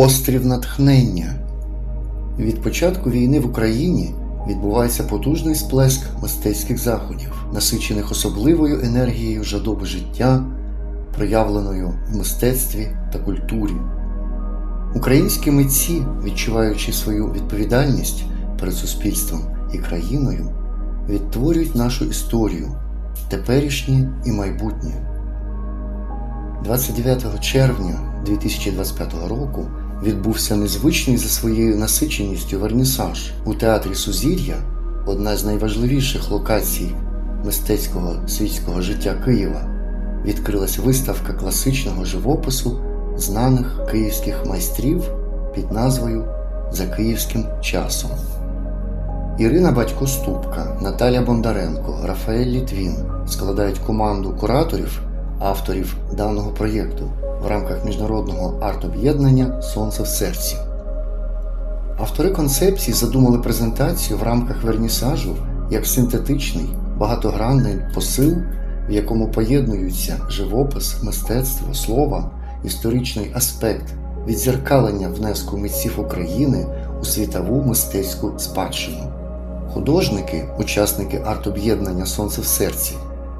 Острів натхнення. Від початку війни в Україні відбувається потужний сплеск мистецьких заходів, насичених особливою енергією жадоби життя, проявленою в мистецтві та культурі. Українські митці, відчуваючи свою відповідальність перед суспільством і країною, відтворюють нашу історію, теперішнє і майбутнє. 29 червня 2025 року відбувся незвичний за своєю насиченістю вернісаж у театрі Сузір'я, одна з найважливіших локацій мистецького світського життя Києва. Відкрилась виставка класичного живопису знаних київських майстрів під назвою За київським часом. Ірина Батько Ступка, Наталя Бондаренко, Рафаель Літвін складають команду кураторів, авторів даного проєкту в рамках міжнародного арт-об'єднання Сонце в серці. Автори концепції задумали презентацію в рамках вернісажу як синтетичний, багатогранний посил, в якому поєднуються живопис, мистецтво, слово, історичний аспект, відзеркалення внеску митців України у світову мистецьку спадщину. Художники, учасники арт-об'єднання Сонце в серці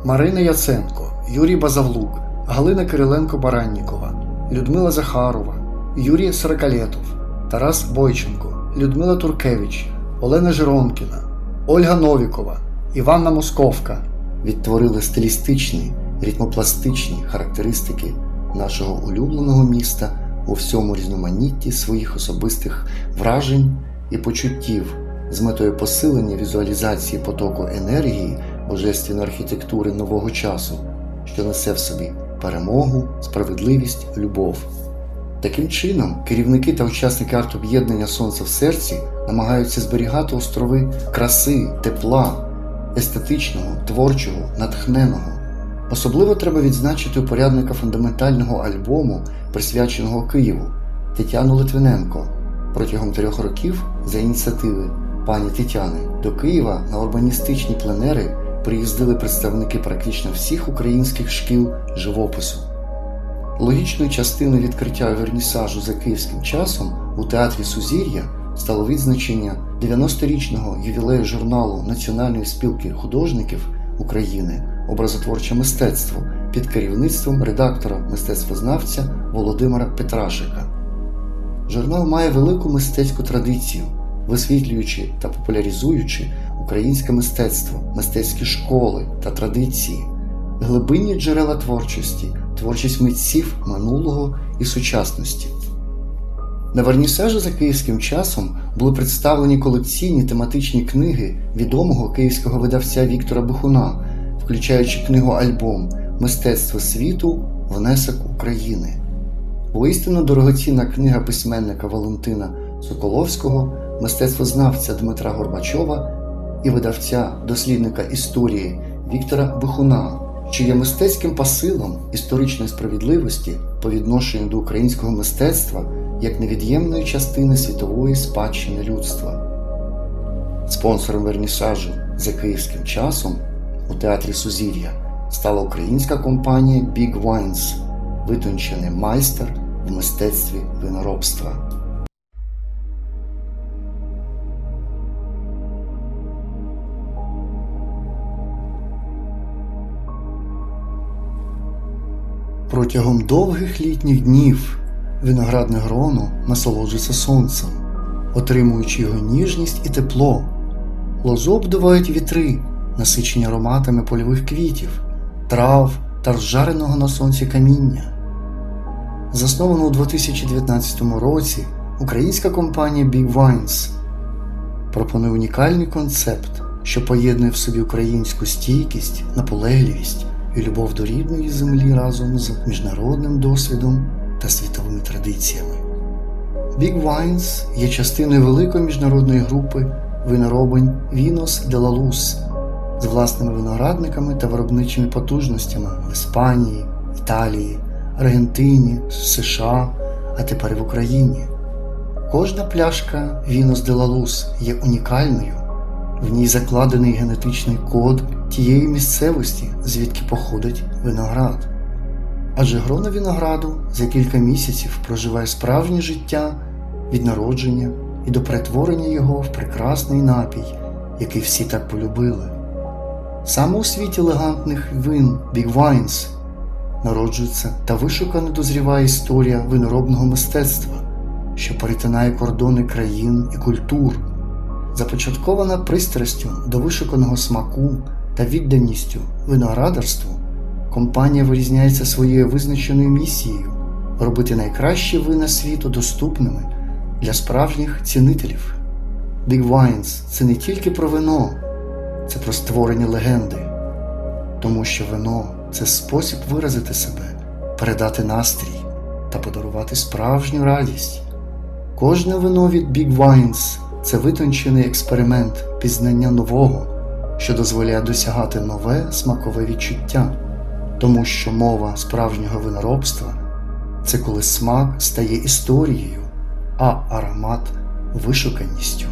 Марина Яценко, Юрій Базавлук, Галина Кириленко Бараннікова, Людмила Захарова, Юрій Сорокалєтов, Тарас Бойченко, Людмила Туркевич, Олена Жиронкіна, Ольга Новікова, Іванна Московка відтворили стилістичні, ритмопластичні характеристики нашого улюбленого міста у всьому різноманітті своїх особистих вражень і почуттів з метою посилення візуалізації потоку енергії божественної архітектури нового часу, що несе в собі перемогу, справедливість, любов. Таким чином, керівники та учасники арт-об'єднання Сонце в серці намагаються зберігати острови краси, тепла, естетичного, творчого, натхненого. Особливо треба відзначити упорядника фундаментального альбому, присвяченого Києву Тетяну Литвиненко. Протягом трьох років за ініціативи пані Тетяни до Києва на урбаністичні пленери приїздили представники практично всіх українських шкіл живопису. Логічною частиною відкриття вернісажу за київським часом у театрі Сузір'я стало відзначення 90-річного ювілею журналу Національної спілки художників України образотворче мистецтво під керівництвом редактора мистецтвознавця Володимира Петрашика. Журнал має велику мистецьку традицію, висвітлюючи та популяризуючи українське мистецтво, мистецькі школи та традиції, глибинні джерела творчості, творчість митців минулого і сучасності. На вернісажі за київським часом були представлені колекційні тематичні книги відомого київського видавця Віктора Бухуна, включаючи книгу Альбом Мистецтво світу Внесок України. Воістину дорогоцінна книга письменника Валентина Соколовського, мистецтвознавця Дмитра Горбачова і видавця дослідника історії Віктора Бихуна, що є мистецьким посилом історичної справедливості по відношенню до українського мистецтва як невід'ємної частини світової спадщини людства. Спонсором вернісажу за київським часом у театрі Сузір'я стала українська компанія Big Wines, витончений майстер в мистецтві виноробства. Протягом довгих літніх днів виноградне гроно насолоджується сонцем, отримуючи його ніжність і тепло. Лозу обдувають вітри, насичені ароматами польових квітів, трав та розжареного на сонці каміння. Заснована у 2019 році українська компанія Big Wines пропонує унікальний концепт, що поєднує в собі українську стійкість, наполегливість і любов до рідної землі разом з міжнародним досвідом та світовими традиціями. Big Wines є частиною великої міжнародної групи виноробень Vinos de la Luz з власними виноградниками та виробничими потужностями в Іспанії, Італії, Аргентині, США, а тепер і в Україні. Кожна пляшка Vinos de la Luz є унікальною. В ній закладений генетичний код тієї місцевості, звідки походить виноград. Адже грона винограду за кілька місяців проживає справжнє життя від народження і до перетворення його в прекрасний напій, який всі так полюбили. Саме у світі елегантних вин Big Wines народжується та вишукано дозріває історія виноробного мистецтва, що перетинає кордони країн і культур, започаткована пристрастю до вишуканого смаку та відданістю виноградарству. Компанія вирізняється своєю визначеною місією робити найкращі вина світу доступними для справжніх цінителів. Big Wines – це не тільки про вино, це про створення легенди, тому що вино це спосіб виразити себе, передати настрій та подарувати справжню радість. Кожне вино від Big Wines – це витончений експеримент пізнання нового, що дозволяє досягати нове смакове відчуття, тому що мова справжнього виноробства це коли смак стає історією, а аромат вишуканістю.